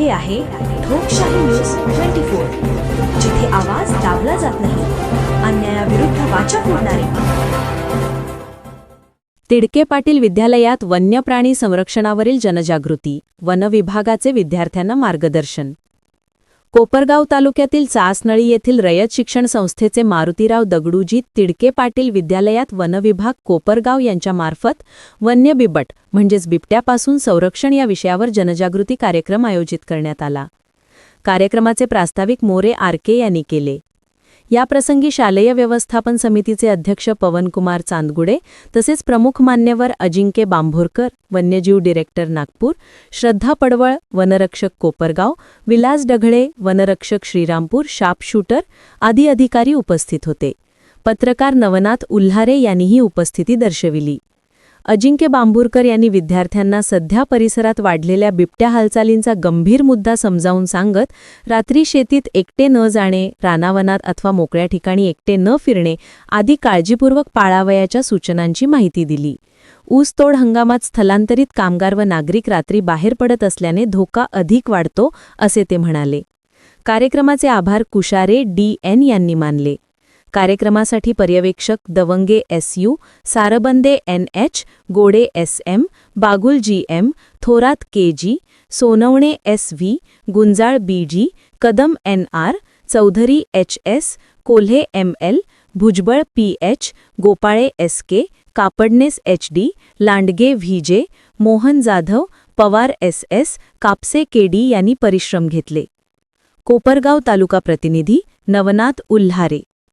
हे आहे लोकशाही न्यूज ट्वेंटी फोर जिथे आवाज दाबला जात नाही अन्यायाविरुद्ध वाचा फोडणारे. तिडके पाटील विद्यालयात वन्य प्राणी संरक्षणावरील जनजागृती वन विभागाचे विद्यार्थ्यांना मार्गदर्शन. कोपरगाव तालुक्यातील चासनळी येथील रयत शिक्षण संस्थेचे मारुतीराव दगडूजी तिडके पाटील विद्यालयात वनविभाग कोपरगाव यांच्यामार्फत वन्य बिबट म्हणजेच बिबट्यापासून संरक्षण या विषयावर जनजागृती कार्यक्रम आयोजित करण्यात आला. कार्यक्रमाचे प्रास्ताविक मोरे आरके यांनी केले. याप्रसंगी शालेय व्यवस्थापन समितीचे अध्यक्ष पवनकुमार चांदगुडे तसेच प्रमुख मान्यवर अजिंक्य बांभोरकर वन्यजीव डिरेक्टर नागपूर श्रद्धा पडवळ वनरक्षक कोपरगाव विलास डघळे वनरक्षक श्रीरामपूर शापशूटर आदी अधिकारी उपस्थित होते. पत्रकार नवनाथ उल्हारे यांनीही उपस्थिती दर्शविली. अजिंक्य बांभूरकर यांनी विद्यार्थ्यांना सध्या परिसरात वाढलेल्या बिबट्या हालचालींचा गंभीर मुद्दा समजावून सांगत रात्री शेतीत एकटे न जाणे रानावनात अथवा मोकळ्या ठिकाणी एकटे न फिरणे आदी काळजीपूर्वक पाळावयाच्या सूचनांची माहिती दिली. ऊसतोड हंगामात स्थलांतरित कामगार व नागरिक रात्री बाहेर पडत असल्याने धोका अधिक वाढतो असे ते म्हणाले. कार्यक्रमाचे आभार कुशारे डी एन यांनी मानले. कार्यक्रमासाठी पर्यवेक्षक Dawange S U Sarbande N H Gode S M Bagul G M Thorat K G Sonawane S V Gunjal B G Kadam N R Chaudhari H S Kolhe M L Bhujbal P H Gopale S K Kapadnis H D Landge V J Mohan Jadhav Pawar S S Kapse K D यांनी परिश्रम घेतले. कोपरगाव तालुका प्रतिनिधी नवनाथ उल्हारे.